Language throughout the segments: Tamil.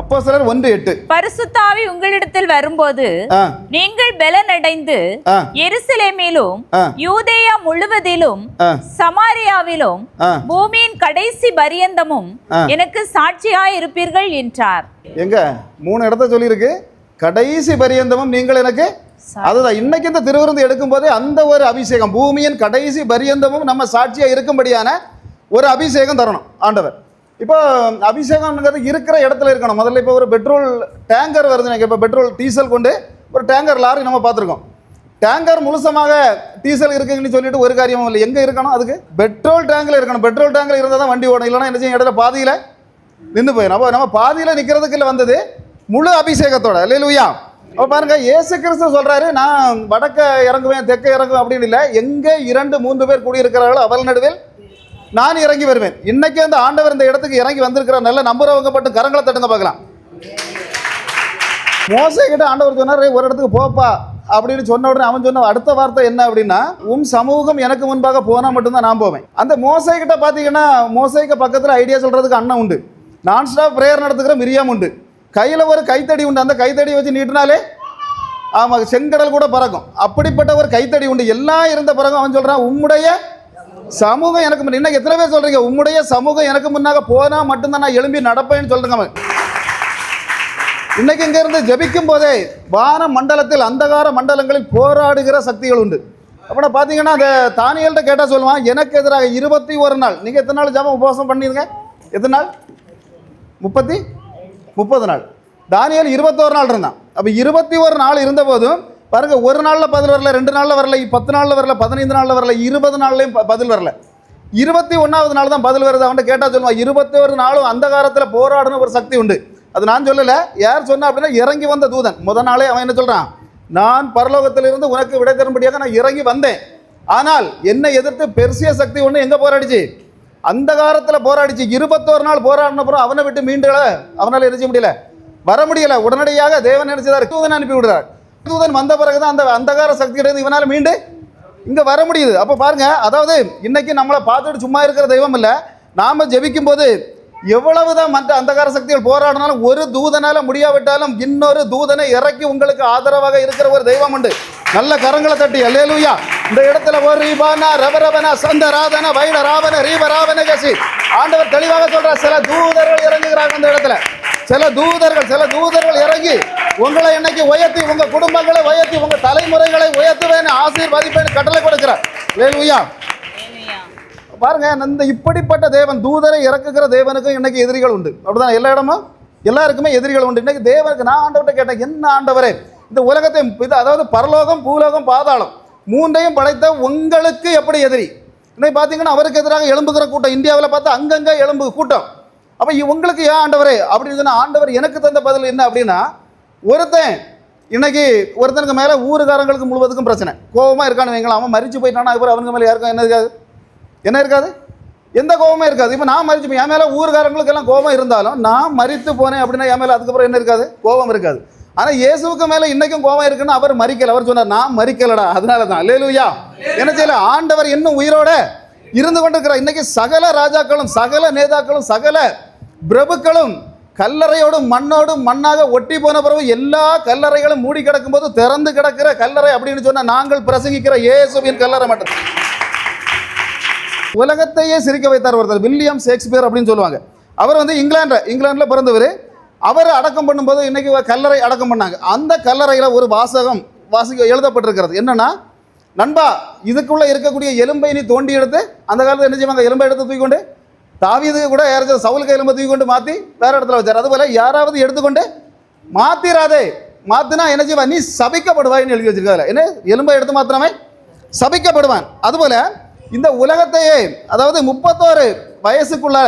அப்போ சிலர் ஒன்று எட்டு பரிசுத்தாவி உங்களிடத்தில் வரும்போது நீங்கள் பலனடைந்து. எருசலேமிலும். யூதேயா முழுவதிலும். சமாரியாவிலும். பூமியின் கடைசி பரியந்தமும். எனக்கு சாட்சியாய் இருப்பீர்கள் என்றார் எங்க மூணு இடத்த சொல்லியிருக்கு கடைசி பரியந்தமும் நீங்கள் எனக்கு அதுதான் இன்னைக்கு இந்த திருவிருந்து எடுக்கும் போதே அந்த ஒரு அபிஷேகம் பூமியின் கடைசி பரியந்தமும் நம்ம சாட்சியா இருக்கும்படியான ஒரு அபிஷேகம் தரணும் ஆண்டவர் இப்போ அபிஷேகம்ங்கிறது இருக்கிற இடத்துல இருக்கணும். முதல்ல இப்போ ஒரு பெட்ரோல் டேங்கர் வருது எனக்கு. இப்போ பெட்ரோல் டீசல் கொண்டு ஒரு டேங்கர் லாரி நம்ம பார்த்துருக்கோம். டேங்கர் முழுசமாக டீசல் இருக்குங்கன்னு சொல்லிட்டு ஒரு காரியமும் இல்லை. எங்கே இருக்கணும்? அதுக்கு பெட்ரோல் டேங்கில் இருக்கணும். பெட்ரோல் டேங்கில் இருந்தால் தான் வண்டி ஓடும். இல்லைனா என்ன செய்யும்? இடத்துல பாதியில் நின்று போயிடும் அப்போ நம்ம பாதியில் நிற்கிறதுக்கு இல்லை வந்தது முழு அபிஷேகத்தோட. இல்லையா அப்போ பாருங்க ஏசு கிறிஸ்து சொல்றாரு நான் வடக்க இறங்குவேன் தெற்க இறங்குவேன் அப்படின்னு இல்லை. எங்கே இரண்டு மூன்று பேர் கூடியிருக்கிறார்களோ அவள் நடுவில் நான் இறங்கி வருவேன். இன்னைக்கு அந்த ஆண்டவர் இந்த இடத்துக்கு இறங்கி வந்திருக்கிற நல்ல நம்புறவங்க மட்டும் கரங்களை தட்டுங்க பார்க்கலாம். மோசை கிட்ட ஆண்டவர் சொன்னார் ஒரு இடத்துக்கு போப்பா. அப்படின்னு சொன்ன உடனே அவன் சொன்ன அடுத்த வார்த்தை என்ன அப்படின்னா உன் சமூகம் எனக்கு முன்பாக போனால் மட்டும்தான் நான் போவேன். அந்த மோசை கிட்ட பார்த்தீங்கன்னா மோசைக்கு பக்கத்தில் ஐடியா சொல்கிறதுக்கு அண்ணன் உண்டு. நான் ஸ்டாப் ப்ரேயர் நடத்துக்கிற மிரியாம் உண்டு. கையில் ஒரு கைத்தடி உண்டு. அந்த கைத்தடி வச்சு நீட்டினாலே ஆமாம் செங்கடல் கூட பறக்கும். அப்படிப்பட்ட ஒரு கைத்தடி உண்டு. எல்லாம் இருந்த பிறகும் அவன் சொல்கிறான் உம்முடைய சமூகம் எனக்கு முன்னாடி இன்னைக்கு எத்தனை பேர் சொல்றீங்க? உம்முடைய சமூகம் எனக்கு முன்னாக போனா மட்டும்தான் நான் எழும்பி நடப்பேன்னு சொல்றேங்க அவன். இன்னைக்கு இங்க இருந்து போதே வான மண்டலத்தில் அந்தகார மண்டலங்களில் போராடுகிற சக்திகள் உண்டு. அப்போ பார்த்தீங்கன்னா அந்த தானியல்கிட்ட கேட்டால் சொல்லுவான் எனக்கு எதிராக இருபத்தி ஒரு நாள். நீங்கள் எத்தனை நாள் ஜபம் உபவாசம் பண்ணிருங்க? எத்தனை நாள்? முப்பத்தி? முப்பது நாள். தானியல் இருபத்தோரு நாள் இருந்தான். அப்போ இருபத்தி ஒரு நாள் இருந்த போதும் பாருங்க ஒரு நாளில் பதில் வரல ரெண்டு நாளில் வரல பத்து நாளில் வரல பதினைந்து நாளில் வரல இருபது நாள்லையும் பதில் வரல. இருபத்தி ஒன்றாவது நாள் தான் பதில் வருது. அவன்கிட்ட கேட்டால் சொல்லுவான் இருபத்தி ஒரு நாளும் அந்த காலத்தில் போராடணும் ஒரு சக்தி உண்டு. அது நான் சொல்லலை. யார் சொன்னா அப்படின்னா இறங்கி வந்த தூதன். முத நாளே அவன் என்ன சொல்கிறான் நான் பரலோகத்திலிருந்து உனக்கு விடை தரும்படியாக நான் இறங்கி வந்தேன். ஆனால் என்னை எதிர்த்து பெருசிய சக்தி ஒன்று எங்கே போராடிச்சு? அந்த காலத்தில் போராடிச்சு. இருபத்தோரு நாள் போராடினப்புறம் அவனை விட்டு மீண்டுகள அவனால் என்ன முடியல? வர முடியல. உடனடியாக தேவன் நினைச்சதார் தூதன் அனுப்பி விடுறார். தூதன் வந்த பிறகுதான் அந்த அந்தகார சக்தி கிடையாது இவனால் மீண்டு இங்கே வர முடியுது. அப்போ பாருங்க அதாவது இன்னைக்கு நம்மளை பார்த்துட்டு சும்மா இருக்கிற தெய்வம் இல்லை. நாம் ஜெபிக்கும் போது எவ்வளவுதான் மற்ற அந்தகார சக்திகள் போராடினாலும் ஒரு தூதனால் முடியாவிட்டாலும் இன்னொரு தூதனை இறக்கி உங்களுக்கு ஆதரவாக இருக்கிற ஒரு தெய்வம் உண்டு. நல்ல கரங்களை தட்டி அல்லேலூயா. இந்த இடத்துல ஒரு ரீபானா ரபரபனா சந்த ராதன வைட ராவன ரீப ராவன கசி. ஆண்டவர் தெளிவாக சொல்றார் சில தூதர்கள் இறங்குகிறாங்க அந்த இடத்துல. சில தூதர்கள் சில தூதர்கள் இறங்கி உங்களை இன்னைக்கு உயர்த்தி உங்க குடும்பங்களை உயர்த்தி உங்க தலைமுறைகளை உயர்த்துவேன் ஆசீர்வதிப்பேன் கட்டளை கொடுக்கிறார் அல்லேலூயா பாருங்க இந்த இப்படிப்பட்ட தேவன் தூதரை இறக்குகிற தேவனுக்கும் இன்னைக்கு எதிரிகள் உண்டு. அப்படிதான் எல்லா இடமும்? எல்லாருக்குமே எதிரிகள் உண்டு. இன்னைக்கு தேவனுக்கு நான் ஆண்டவர்கிட்ட கேட்டேன் என்ன ஆண்டவரே? இந்த உலகத்தை இது அதாவது பரலோகம் பூலோகம் பாதாளம் மூன்றையும் படைத்த உங்களுக்கு எப்படி எதிரி? இன்னைக்கு பார்த்தீங்கன்னா அவருக்கு எதிராக எழும்புகிற கூட்டம். இந்தியாவில் பார்த்தா அங்கங்கே எழும்பு கூட்டம். அப்போ உங்களுக்கு ஏன் ஆண்டவரே? அப்படின்னு சொன்னா ஆண்டவர் எனக்கு தந்த பதில் என்ன அப்படின்னா ஒருத்தன் இன்னைக்கு ஒருத்தனுக்கு மேலே ஊருக்காரங்களுக்கு முழுவதுக்கும் பிரச்சனை. கோபமாக இருக்கான்னு வைங்களா அவன் மறிச்சு போயிட்டானா இப்போ அவனுக்கு மேலே யாருக்கும் என்ன இருக்காது? என்ன இருக்காது? எந்த கோபமும் இருக்காது. இப்போ நான் மறிச்சு என் மேலே ஊருக்காரங்களுக்கு எல்லாம் கோபம் இருந்தாலும் நான் மறித்து போனேன் அப்படின்னா என் மேலே அதுக்கப்புறம் என்ன இருக்காது? கோபம் இருக்காது. ஆனால் இயேசுக்கு மேலே இன்னைக்கும் கோபம் இருக்குன்னு அவர் மறிக்கல. அவர் சொன்னார் நான் மறிக்கலடா. அதனால தான் லேலுயா என்ன செய்யல? ஆண்டவர் இன்னும் உயிரோட இருந்து கொண்டிருக்கிறார். இன்னைக்கு சகல ராஜாக்களும் சகல நேதாக்களும் சகல பிரபுக்களும் கல்லறையோடும் மண்ணோடும் மண்ணாக ஒட்டி போன பிறகு எல்லா கல்லறைகளும் மூடி கிடக்கும்போது திறந்து கிடக்கிற கல்லறை அப்படின்னு சொன்னா நாங்கள் பிரசங்கிக்கிற இயேசுவின் கல்லறை மட்டும். உலகத்தையே சிரிக்க வைத்தார் ஒருத்தர் வில்லியம் ஷேக்ஸ்பியர் அப்படின்னு சொல்லுவாங்க. அவர் வந்து இங்கிலாந்து இங்கிலாந்தில் பிறந்தவர். அவர் அடக்கம் பண்ணும்போது இன்னைக்கு கல்லறை அடக்கம் பண்ணாங்க. அந்த கல்லறையில் ஒரு வாசகம் வாசிக்க எழுதப்பட்டிருக்கிறது. என்னன்னா நண்பா இதுக்குள்ளே இருக்கக்கூடிய எலும்பை நீ தோண்டி எடுத்து அந்த காலத்தில் என்ன செய்வாங்க? எலும்பை எடுத்து தூக்கி கொண்டு தாவியது கூட யாராச்சும் சவுல் கையில் தூக்கி கொண்டு மாற்றி வேறு இடத்துல வச்சார். அதுபோல் யாராவது எடுத்துக்கொண்டு மாற்றிடாதே மாற்றினா என்ன செய்வா நீ சபிக்கப்படுவாய்ன்னு எழுதி வச்சிருக்காரு என்ன? எலும்பை எடுத்து மாத்திரமே சபிக்கப்படுவான். அதுபோல் இந்த உலகத்தையே அதாவது முப்பத்தோரு வயசுக்குள்ள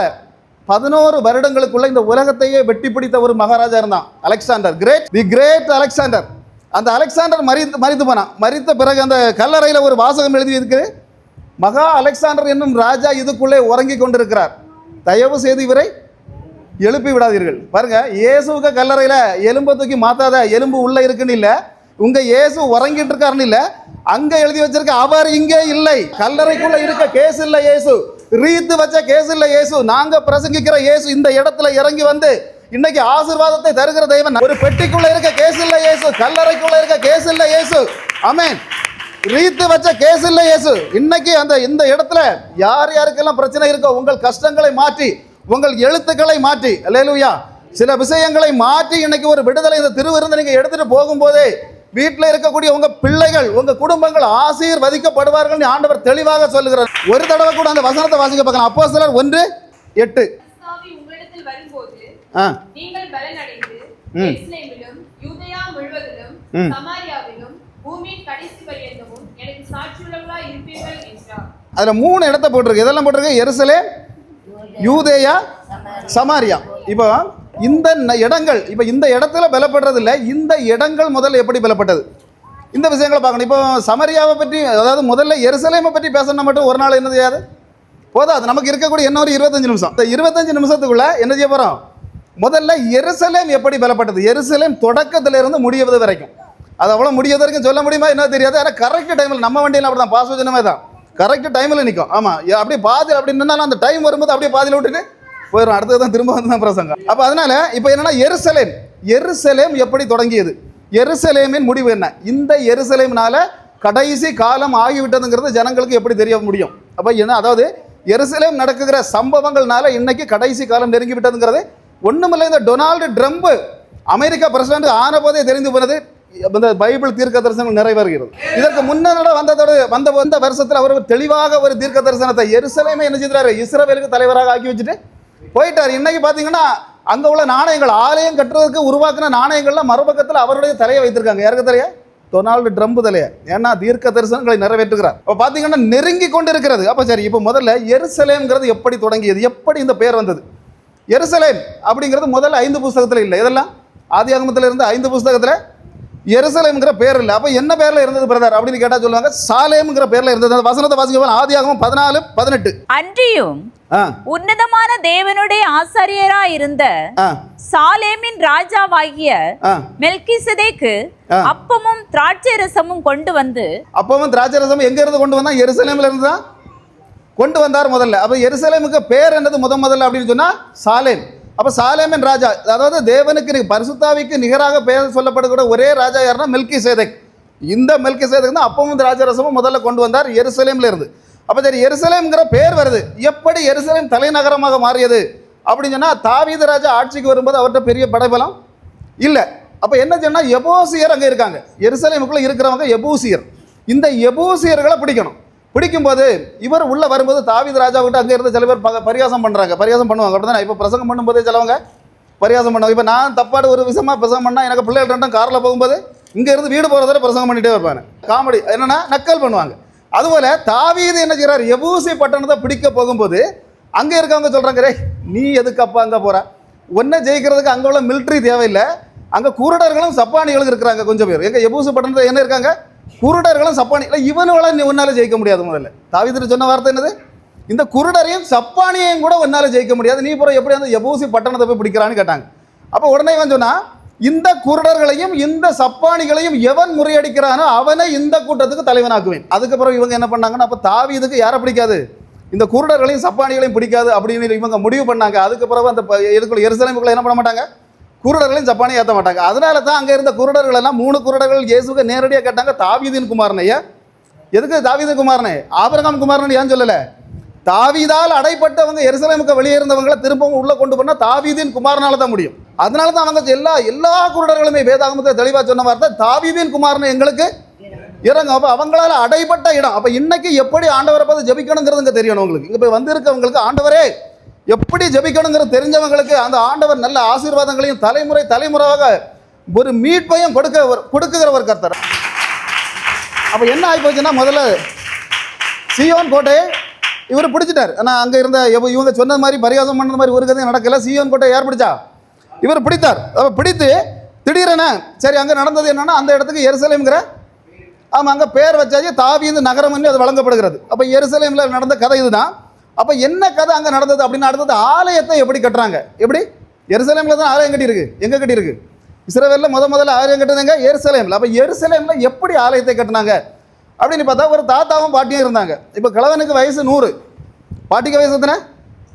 பதினோரு வருடங்களுக்குள்ள இந்த உலகத்தையே வெட்டி பிடித்த ஒரு மகாராஜா இருந்தான் Alexander. Great the great Alexander அந்த அலெக்சாண்டர் மறித்து மறித்து போனான். மறித்த பிறகு அந்த கல்லறையில் ஒரு வாசகம் எழுதி இருக்கு மகா அலெக்சாண்டர் என்னும் ராஜா இதுக்குள்ளே உறங்கி கொண்டிருக்கிறார். தயவு செய்து இவரை எழுப்பி விடாதீர்கள். பாருங்க இயேசுவுக்கு கல்லறையில் எலும்பை தூக்கி மாத்தாத எலும்பு உள்ள இருக்குன்னு இல்லை. உங்க இயேசு உறங்கிட்டு இருக்காருன்னு இல்லை. அங்க எழுதி வச்சிருக்க அவர் இங்கே இல்லை. கல்லறைக்குள்ள இருக்க கேஸ் இல்லை இயேசு. ரீத்து வச்ச கேஸ் இல்லை இயேசு. நாங்க பிரசங்கிக்கிற இயேசு இந்த இடத்துல இறங்கி வந்து இன்னைக்கு ஆசீர்வாதத்தை தருகிற தெய்வம் ஒரு பெட்டிக்குள்ள இருக்க கேஸ் இல்லை இயேசு. கல்லறைக்குள்ள இருக்க கேஸ் இல்லை இயேசு. அமேன் ரீத்து வச்ச கேஸ் இல்ல இயேசு. இன்னைக்கு அந்த இந்த இடத்துல யார் யாருக்கெல்லாம் பிரச்சனை இருக்கோ உங்கள் கஷ்டங்களை மாற்றி உங்கள் எழுத்துக்களை மாற்றி அல்லேலூயா சில விஷயங்களை மாற்றி இன்னைக்கு ஒரு விடுதலை இந்த திருவிருந்து நீங்க எடுத்துட்டு போகும்போதே வீட்டில் இருக்கக்கூடிய உங்க பிள்ளைகள் உங்க குடும்பங்கள் ஆசீர்வதிக்கப்படுவார்கள் ஆண்டவர் தெளிவாக சொல்லுகிறார். ஒரு தடவை கூட அந்த வசனத்தை வாசிக்க பார்க்கலாம். அப்போ சிலர் ஒன்று எட்டு. ஆ. நீங்கள் பலனடைந்து ம். எருசலேமிலும் யூதேயா முழுவதிலும். சமாரியாவிலும் பூமியின் கடைசி பரியந்தமும் எனக்கு இருப்பீர்கள் என்றார். அதில் மூணு இடத்த போட்டிருக்கு. இதெல்லாம் போட்டிருக்கு? எருசலேம் யூதேயா சமாரியா. இப்போ இந்த இடங்கள் இப்போ இந்த இடத்துல பலப்படுறது இல்லை இந்த இடங்கள் முதல்ல எப்படி பலப்பட்டது? இந்த விஷயங்களை பார்க்கணும். இப்போ சமரியாவை பற்றி அதாவது முதல்ல எருசலேமை பற்றி பேசணும் மட்டும் ஒரு நாள் என்ன செய்யாது? போதாது. நமக்கு இருக்கக்கூடிய இன்னொரு இருபத்தஞ்சு நிமிஷம். இந்த இருபத்தஞ்சு நிமிஷத்துக்குள்ள என்ன செய்ய போகிறோம் முதல்ல எருசலேம் எப்படி பலப்பட்டது? எருசலேம் தொடக்கத்திலிருந்து முடிவது முடியவது வரைக்கும். அது அவ்வளோ முடியாத வரைக்கும் சொல்ல முடியுமா? என்ன தெரியாது. ஆனால் கரெக்ட் டைமில் நம்ம வண்டியில் அப்படி தான் பாஸ் தான். கரெக்ட் டைமில் நிற்கும் ஆமாம் அப்படியே பாதி அப்படி நின்னாலும் அந்த டைம் வரும்போது அப்படியே பாதியில் விட்டுட்டு போயிடும் அடுத்தது தான் திரும்ப வந்து தான் பிரசங்கம். அப்போ அதனால இப்போ என்னென்னா எருசலேம். எருசலேம் எப்படி தொடங்கியது? எருசலேமின் முடிவு என்ன? இந்த எருசலேம்னால கடைசி காலம் ஆகிவிட்டதுங்கிறது ஜனங்களுக்கு எப்படி தெரிய முடியும்? அப்போ என்ன அதாவது எருசலேம் நடக்குகிற சம்பவங்கள்னால இன்னைக்கு கடைசி காலம் நெருங்கி விட்டதுங்கிறது ஒன்றுமில்லை இந்த டொனால்டு ட்ரம்ப் அமெரிக்கா பிரசிடண்ட் ஆன போதே தெரிந்து போனது. இந்த பைபிள் தீர்க்க தரிசனங்கள் நிறைவேறுகிறது. இதற்கு முன்னட வந்ததோடு வந்த வந்த வருஷத்தில் அவர் தெளிவாக ஒரு தீர்க்க தரிசனத்தை எருசலேமே என்ன செய்தாரு இஸ்ரேலுக்கு தலைவராக ஆக்கி வச்சுட்டு போயிட்டார். இன்னைக்கு பார்த்தீங்கன்னா அங்கே உள்ள நாணயங்கள் ஆலயம் கட்டுறதுக்கு உருவாக்கின நாணயங்கள்லாம் மறுபக்கத்தில் அவருடைய தலையை வைத்திருக்காங்க. யாருக்கு தலையா? டொனால்டு ட்ரம்ப் தலையா. ஏன்னா தீர்க்க தரிசனங்களை நிறைவேற்றுகிறார். இப்போ பார்த்தீங்கன்னா நெருங்கி கொண்டு இருக்கிறது அப்போ சரி இப்போ முதல்ல எருசலேம்ங்கிறது எப்படி தொடங்கியது? எப்படி இந்த பெயர் வந்தது? எருசலேம் அப்படிங்கிறது முதல்ல ஐந்து புஸ்தகத்தில் இல்லை. இதெல்லாம் ஆதி இருந்து ஐந்து புஸ்தகத்தில் எருசலேம்ங்கிற பேர் இல்லை. அப்போ என்ன பேரில் இருந்தது பிரதர் அப்படின்னு கேட்டால் சொல்லுவாங்க சாலேம்ங்கிற பேரில் இருந்தது. அந்த வசனத்தை வாசிக்க ஆதி ஆகமம் பதினாலு பதினெட்டு. அன்றியும் உன்னதமான தேவனுடைய ஆசாரியராய் இருந்த சாலேமின் ராஜாவாகிய மெல்கிசதேக்கு. அப்பமும் திராட்சை ரசமும் கொண்டு வந்து அப்பவும் திராட்சரசம் எங்க இருந்து கொண்டு வந்தா? எருசலேம்ல இருந்து கொண்டு வந்தார் முதல்ல. அப்ப எருசலேமுக்கு பேர் என்னது முத முதல்ல அப்படின்னு சொன்னா சாலேம். அப்போ சாலேமன் ராஜா அதாவது தேவனுக்கு நி- பரிசுத்தாவிக்கு நிகராக பெயர் சொல்லப்படக்கூடிய ஒரே ராஜா யாருன்னா மெல்கி சேதக் இந்த மெல்கி சேதக் தான் அப்பவும் திராட்சரசமும் முதல்ல கொண்டு வந்தார் எருசலேம்ல இருந்து. அப்போ சரி எருசலேம்ங்கிற பேர் வருது. எப்படி எருசலேம் தலைநகரமாக மாறியது? அப்படின்னு சொன்னால் தாவீத ராஜா ஆட்சிக்கு வரும்போது அவர்கிட்ட பெரிய படைபலம் இல்லை. அப்போ என்ன சொன்னால் எபோசியர் அங்கே இருக்காங்க. எருசலேமுக்குள்ளே இருக்கிறவங்க எபூசியர். இந்த எபூசியர்களை பிடிக்கணும். பிடிக்கும்போது இவர் உள்ளே வரும்போது தாவித ராஜா அங்கே இருந்து சில பேர் ப பரிகாசம் பண்ணுறாங்க பரிகாசம் பண்ணுவாங்க. அப்படிதானே இப்போ பிரசங்கம் பண்ணும்போதே சிலவங்க பரிகாசம் பண்ணுவாங்க. இப்போ நான் தப்பாடு ஒரு விஷயமா பிரசங்கம் பண்ணால் எனக்கு பிள்ளைகள் ரெண்டும் காரில் போகும்போது இங்கேருந்து வீடு போகிறத பிரசங்கம் பண்ணிகிட்டே இருப்பாங்க. காமெடி. என்னென்னா நக்கல் பண்ணுவாங்க. அதுபோல் தாவீது என்ன செய்கிறார் எபூசி பட்டணத்தை பிடிக்க போகும்போது அங்கே இருக்கவங்க சொல்கிறாங்க ரே நீ எதுக்கு அப்பா அங்கே போகிற ஒன்றை ஜெயிக்கிறதுக்கு அங்கே உள்ள மிலிட்ரி தேவையில்லை. அங்கே குருடர்களும் சப்பானிகளும் இருக்கிறாங்க கொஞ்சம் பேர். எங்கள் எபூசி பட்டணத்தில் என்ன இருக்காங்க? குருடர்களும் சப்பானி இல்லை நீ உன்னால ஜெயிக்க முடியாது முதல்ல. தாவீது சொன்ன வார்த்தை என்னது? இந்த குருடரையும் சப்பானியையும் கூட உன்னால ஜெயிக்க முடியாது. நீ புறம் எப்படி அந்த எபூசி பட்டணத்தை போய் பிடிக்கிறான்னு கேட்டாங்க. அப்போ உடனே இவன் சொன்னா இந்த குருடர்களையும் இந்த சப்பானிகளையும் எவன் முறியடிக்கிறானோ அவனை இந்த கூட்டத்துக்கு தலைவனாக்குவேன். அதுக்கப்புறம் இவங்க என்ன பண்ணாங்கன்னா அப்போ தாவீதுக்கு யாரை பிடிக்காது? இந்த குருடர்களையும் சப்பானிகளையும் பிடிக்காது அப்படின்னு இவங்க முடிவு பண்ணாங்க. அதுக்கப்புறம் அந்த எதுக்குள்ள இதுக்குள்ள என்ன பண்ண மாட்டாங்க? குருடர்களையும் ஜப்பானே ஏற்ற மாட்டாங்க. அதனால தான் அங்கே இருந்த குருடர்கள் எல்லாம் மூணு குருடர்கள் இயேசுக்கு நேரடியாக கேட்டாங்க தாவீதின் குமாரனையா எதுக்கு தாவீதின் குமாரனே? ஆபரகாம் குமாரன் ஏன் சொல்லலை? தாவீதால் அடைப்பட்டவங்க எருசலேமுக்கு வெளியே இருந்தவங்களை திரும்பவும் உள்ளே கொண்டு போனால் தாவீதின் குமாரனால தான் முடியும். அதனால தான் அவங்க எல்லா எல்லா குருடர்களுமே வேதாகமத்தில் தெளிவாக சொன்ன வார்த்தை தாவீதின் குமாரனை எங்களுக்கு இறங்கும் அப்போ அவங்களால அடைப்பட்ட இடம். அப்போ இன்னைக்கு எப்படி ஆண்டவரை பார்த்து ஜெபிக்கணுங்கிறது இங்கே தெரியணும் உங்களுக்கு. இங்கே போய் வந்திருக்கவங்களுக்கு ஆண்டவரே எப்படி ஜெபிக்கணுங்கிறது தெரிஞ்சவங்களுக்கு அந்த ஆண்டவர் நல்ல ஆசீர்வாதங்களையும் தலைமுறை தலைமுறையாக ஒரு மீட்பையும் கொடுக்க கொடுக்குகிற ஒரு கர்த்தர். அப்போ என்ன ஆகி போச்சுன்னா முதல்ல சியோன் கோட்டையை இவர் பிடிச்சிட்டார். ஆனால் அங்கே இருந்த இவங்க சொன்ன மாதிரி பரிகாசம் பண்ணது மாதிரி ஒரு கதையும் நடக்கல. சியோன் கோட்டை யார் பிடிச்சா? இவர் பிடித்தார். அப்போ பிடித்து திடீரென சரி அங்கே நடந்தது என்னன்னா அந்த இடத்துக்கு எருசலேம்ங்கிற ஆமாம் அங்கே பேர் வச்சாச்சு தாவீது நகரம் அது வழங்கப்படுகிறது. அப்போ எருசலேமில் நடந்த கதை இதுதான். அப்போ என்ன கதை அங்கே நடந்தது அப்படின்னு அடுத்தது ஆலயத்தை எப்படி கட்டுறாங்க? எப்படி? எருசலேமில் தான் ஆலயம் கட்டியிருக்கு. எங்கே கட்டியிருக்கு? இஸ்ரவேலில் முத முதல்ல ஆலயம் கட்டுறதுங்க எருசலேமில். அப்போ எருசலேமில் எப்படி ஆலயத்தை கட்டினாங்க? அப்படின்னு பார்த்தா ஒரு தாத்தாவும் பாட்டியும் இருந்தாங்க. இப்போ கிழவனுக்கு வயசு நூறு. பாட்டிக்கு வயசு எத்தனை?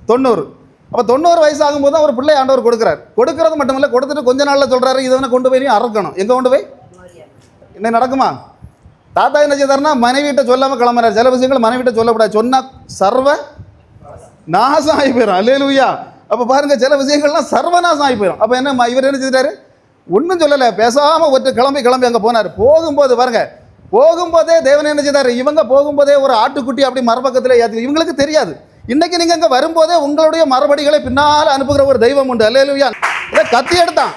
தொண்ணூறு. அப்போ தொண்ணூறு வயசு ஆகும்போது ஒரு பிள்ளை ஆண்டவர் கொடுக்குறாரு. கொடுக்கறது மட்டும் இல்லை கொடுத்துட்டு கொஞ்ச நாளில் சொல்கிறாரு இதை வந்து கொண்டு போய் நீ அறுக்கணும். எங்கே கொண்டு போய்? என்ன நடக்குமா? தாத்தா என்ன செய்தாருன்னா மனைவிட்ட சொல்லாமல் கிளம்புறாரு. சில விஷயங்கள் மனைவிட்ட சொல்லக்கூடாது. சொன்னால் சர்வ நாசம் ஆகி போயிடும் அல்லேலூயா. அப்போ பாருங்கள் சில விஷயங்கள்லாம் சர்வநாசம் ஆகி போயிடும் அப்போ என்ன இவர் என்ன செஞ்சிட்டாரு? ஒன்றும் சொல்லலை பேசாமல் ஒருத்தர் கிளம்பி கிளம்பி அங்கே போனார். போகும்போது பாருங்க போகும்போதே தேவன் என்ன செய்தார்? இவங்க போகும்போதே ஒரு ஆட்டுக்குட்டி அப்படி மரபக்கத்தில் ஏற்றி இவங்களுக்கு தெரியாது. இன்னைக்கு நீங்கள் இங்கே வரும்போதே உங்களுடைய மரபடிகளை பின்னால் அனுப்புகிற ஒரு தெய்வம் உண்டு. அல்லேலூயா. இதை கத்தி எடுத்தான்.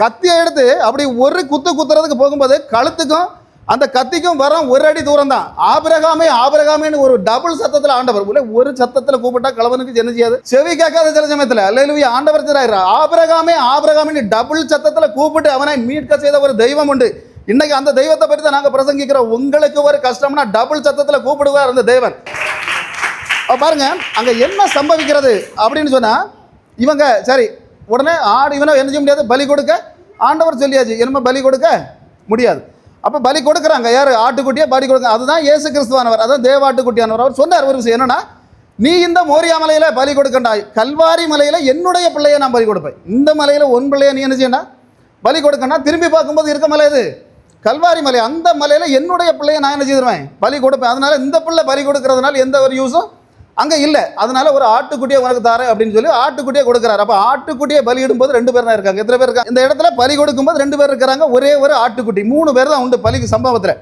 கத்தியை எடுத்து அப்படி ஒரு குத்து குத்துறதுக்கு போகும்போது கழுத்துக்கும் அந்த கத்திக்கும் வரம் ஒரு அடி தூரம் தான் ஆபிரகாமே ஆபிரகாமேன்னு ஒரு டபுள் சத்தத்தில் ஆண்டவர். உள்ள ஒரு சத்தத்தில் கூப்பிட்டா கலவனுக்கு என்ன செய்யாது. செவி கேட்காத சில சமயத்தில் அல்லேலூயா ஆண்டவர் திராயிரா ஆபிரகாமே ஆபிரகாமேன்னு டபுள் சத்தத்தில் கூப்பிட்டு அவனை மீட்க செய்த ஒரு தெய்வம் உண்டு. இன்னைக்கு அந்த தெய்வத்தை பற்றி தான் நாங்கள் பிரசங்கிக்கிறோம் உங்களுக்கு ஒரு கஷ்டம்னா டபுள் சத்தத்தில் கூப்பிடுவார் அந்த தேவன். பாருங்க அங்க என்ன சம்பவிக்கிறது அப்படின்னு சொன்னா இவங்க சரி உடனே ஆடு இவனை என்ன செய்ய முடியாது? பலி கொடுக்க. ஆண்டவர் சொல்லியாச்சு என்னமோ பலி கொடுக்க? முடியாது. அப்போ பலி கொடுக்குறாங்க. யார்? ஆட்டுக்குட்டியை? பலி கொடுக்க அதுதான் ஏசு கிறிஸ்துவானவர். அதான் தேவாட்டுக்குட்டியானவர். அவர் சொன்னார் ஒரு விஷயம் என்னன்னா நீ இந்த மோரியா மலையில் பலி கொடுக்கண்டா கல்வாரி மலையில் என்னுடைய பிள்ளையை நான் பலி கொடுப்பேன். இந்த மலையில் உன் பிள்ளைய நீ என்ன செய்யணும் பலி கொடுக்கண்டா? திரும்பி பார்க்கும்போது இருக்க மலை இது கல்வாரி மலை. அந்த மலையில் என்னுடைய பிள்ளையை நான் என்ன செய்திருவேன்? பலி கொடுப்பேன். அதனால இந்த பிள்ளை பலி கொடுக்கறதுனால எந்த ஒரு யூஸும் அங்கே இல்லை. அதனால ஒரு ஆட்டுக்குட்டியை உனக்கு தாரேன் அப்படின்னு சொல்லி ஆட்டுக்குட்டியை கொடுக்குறாரு. அப்போ ஆட்டுக்குட்டியை பலியிடும்போது ரெண்டு பேர் தான் இருக்காங்க. எத்தனை பேர் இருக்காங்க? இந்த இடத்துல பலி கொடுக்கும்போது ரெண்டு பேர் இருக்கிறாங்க. ஒரே ஒரு ஆட்டுக்குட்டி. மூணு பேர் தான் உண்டு பலிக்கு சம்பவத்தில்.